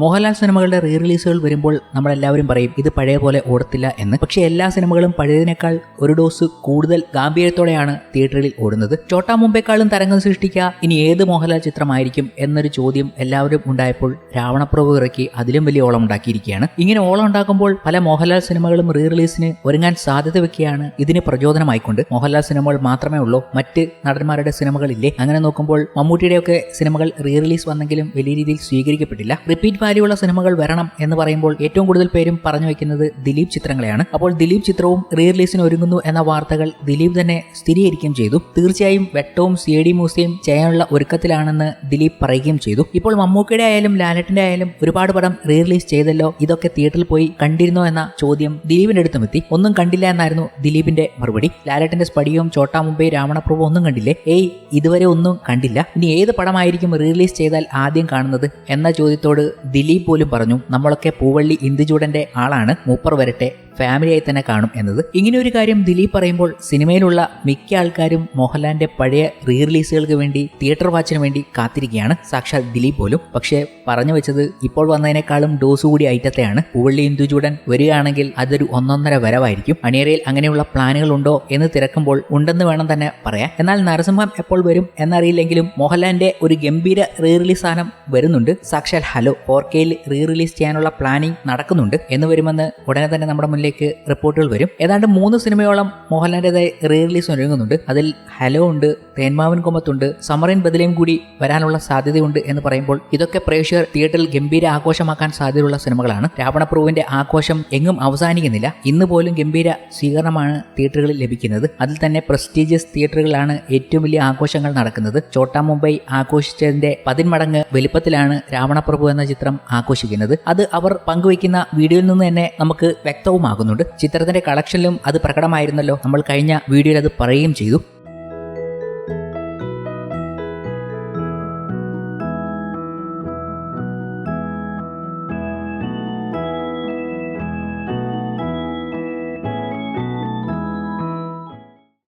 മോഹൻലാൽ സിനിമകളുടെ റീ റിലീസുകൾ വരുമ്പോൾ നമ്മളെല്ലാവരും പറയും ഇത് പഴയ പോലെ ഓടത്തില്ല എന്ന്. പക്ഷേ എല്ലാ സിനിമകളും പഴയതിനേക്കാൾ ഒരു ഡോസ് കൂടുതൽ ഗാംഭീര്യത്തോടെയാണ് തിയേറ്ററിൽ ഓടുന്നത്. ചോട്ടാ മുമ്പേക്കാളും തരംഗം സൃഷ്ടിക്കുക ഇനി ഏത് മോഹൻലാൽ ചിത്രമായിരിക്കും എന്നൊരു ചോദ്യം എല്ലാവരും ഉണ്ടായപ്പോൾ രാവണപ്രഭു ഇറക്കി അതിലും വലിയ ഓളം ഉണ്ടാക്കിയിരിക്കുകയാണ്. ഇങ്ങനെ ഓളം ഉണ്ടാക്കുമ്പോൾ പല മോഹൻലാൽ സിനിമകളും റീ റിലീസിന് ഒരുങ്ങാൻ സാധ്യത വെക്കുകയാണ് ഇതിന് പ്രചോദനമായിക്കൊണ്ട്. മോഹൻലാൽ സിനിമകൾ മാത്രമേ ഉള്ളൂ മറ്റ് നടന്മാരുടെ സിനിമകളില്ലേ? അങ്ങനെ നോക്കുമ്പോൾ മമ്മൂട്ടിയുടെയൊക്കെ സിനിമകൾ റീ റിലീസ് വന്നെങ്കിലും വലിയ രീതിയിൽ സ്വീകരിക്കപ്പെട്ടില്ല. റിപ്പീറ്റ് വാല്യുള്ള സിനിമകൾ വരണം എന്ന് പറയുമ്പോൾ ഏറ്റവും കൂടുതൽ പേരും പറഞ്ഞു വെക്കുന്നത് ദിലീപ് ചിത്രങ്ങളെയാണ്. അപ്പോൾ ദിലീപ് ചിത്രവും റീ റിലീസിന് ഒരുങ്ങുന്നു എന്ന വാർത്തകൾ ദിലീപ് തന്നെ സ്ഥിരീകരിക്കുകയും ചെയ്തു. തീർച്ചയായും വെട്ടവും സി ഡി മ്യൂസിയം ചെയ്യാനുള്ള ഒരുക്കത്തിലാണെന്ന് ദിലീപ് പറയുകയും ചെയ്തു. ഇപ്പോൾ മമ്മൂക്കയുടെ ആയാലും ലാലറ്റിന്റെ ആയാലും ഒരുപാട് പടം റീ റിലീസ് ചെയ്തല്ലോ ഇതൊക്കെ തിയേറ്ററിൽ പോയി കണ്ടിരുന്നോ എന്ന ചോദ്യം ദിലീപിന്റെ അടുത്തും എത്തി ഒന്നും കണ്ടില്ല എന്നായിരുന്നു ദിലീപിന്റെ മറുപടി. ലാലറ്റിന്റെ സ്പടിയും ചോട്ടാ മുംബൈ രാവണപ്രഭു ഒന്നും കണ്ടില്ലേ? ഏയ് ഇതുവരെ ഒന്നും കണ്ടില്ല. ഇനി ഏത് പടമായിരിക്കും റീ റിലീസ് ചെയ്താൽ ആദ്യം കാണുന്നത് എന്ന ചോദ്യത്തോട് ദിലീപ് പോലും പറഞ്ഞു നമ്മളൊക്കെ പൂവള്ളി ഇന്ദുചൂടന്റെ ആളാണ് മൂപ്പർ വരട്ടെ. ഫാമിലിയായി തന്നെ കാണും എന്നത്. ഇങ്ങനെ ഒരു കാര്യം ദിലീപ് പറയുമ്പോൾ സിനിമയിലുള്ള മിക്ക ആൾക്കാരും മോഹൻലാലിന്റെ പഴയ റീ റിലീസുകൾക്ക് വേണ്ടി തിയേറ്റർ വാച്ചിന് വേണ്ടി കാത്തിരിക്കുകയാണ്. സാക്ഷാൽ ദിലീപ് പോലും. പക്ഷേ പറഞ്ഞു വെച്ചത് ഇപ്പോൾ വന്നതിനേക്കാളും ഡോസ് കൂടി ഐറ്റത്തെയാണ്. പൂവള്ളി ഇന്ദുചൂടൻ വരികയാണെങ്കിൽ അതൊരു ഒന്നൊന്നര വരവായിരിക്കും. അണിയറയിൽ അങ്ങനെയുള്ള പ്ലാനുകൾ ഉണ്ടോ എന്ന് തിരക്കുമ്പോൾ ഉണ്ടെന്ന് വേണം തന്നെ പറയാം എന്നാൽ നരസിംഹം എപ്പോൾ വരും എന്നറിയില്ലെങ്കിലും മോഹൻലാലിന്റെ ഒരു ഗംഭീര റീ റിലീസ് സാധനം വരുന്നുണ്ട്. സാക്ഷാൽ ഹലോ ഫോർ കെയിൽ റീ റിലീസ് ചെയ്യാനുള്ള പ്ലാനിംഗ് നടക്കുന്നുണ്ട്. എന്ന് വരുമെന്ന് ഉടനെ തന്നെ നമ്മുടെ മുന്നിലേക്ക് റിപ്പോർട്ടുകൾ വരും. ഏതാണ്ട് മൂന്ന് സിനിമയോളം മോഹൻലാലിന്റെതായി റീ റിലീസ് ഒരുങ്ങുന്നുണ്ട്. അതിൽ ഹലോ ഉണ്ട് തേന്മാവൻ കൊമ്പത്തുണ്ട് സമറിൻ ബദലയും കൂടി വരാനുള്ള സാധ്യതയുണ്ട് എന്ന് പറയുമ്പോൾ ഇതൊക്കെ പ്രേക്ഷകർ തിയേറ്ററിൽ ഗംഭീര ആഘോഷമാക്കാൻ സാധ്യതയുള്ള സിനിമകളാണ്. രാവണപ്രഭുവിന്റെ ആഘോഷം എങ്ങും അവസാനിക്കുന്നില്ല. ഇന്ന് പോലും ഗംഭീര സ്വീകരണമാണ് തിയേറ്ററുകളിൽ ലഭിക്കുന്നത്. അതിൽ തന്നെ പ്രസ്റ്റീജിയസ് തിയേറ്ററുകളാണ് ഏറ്റവും വലിയ ആഘോഷങ്ങൾ നടക്കുന്നത്. ചോട്ടാ മുംബൈ ആഘോഷിച്ചതിന്റെ പതിന്മടങ്ങ് വലിപ്പത്തിലാണ് രാവണപ്രഭു എന്ന ചിത്രം ആഘോഷിക്കുന്നത്. അത് അവർ പങ്കുവയ്ക്കുന്ന വീഡിയോയിൽ നിന്ന് തന്നെ നമുക്ക് വ്യക്തവുമാകുന്നുണ്ട് ചിത്രത്തിന്റെ കളക്ഷനിലും അത് പ്രകടമായിരുന്നല്ലോ. നമ്മൾ കഴിഞ്ഞ വീഡിയോയിൽ അത് പറയുകയും ചെയ്തു.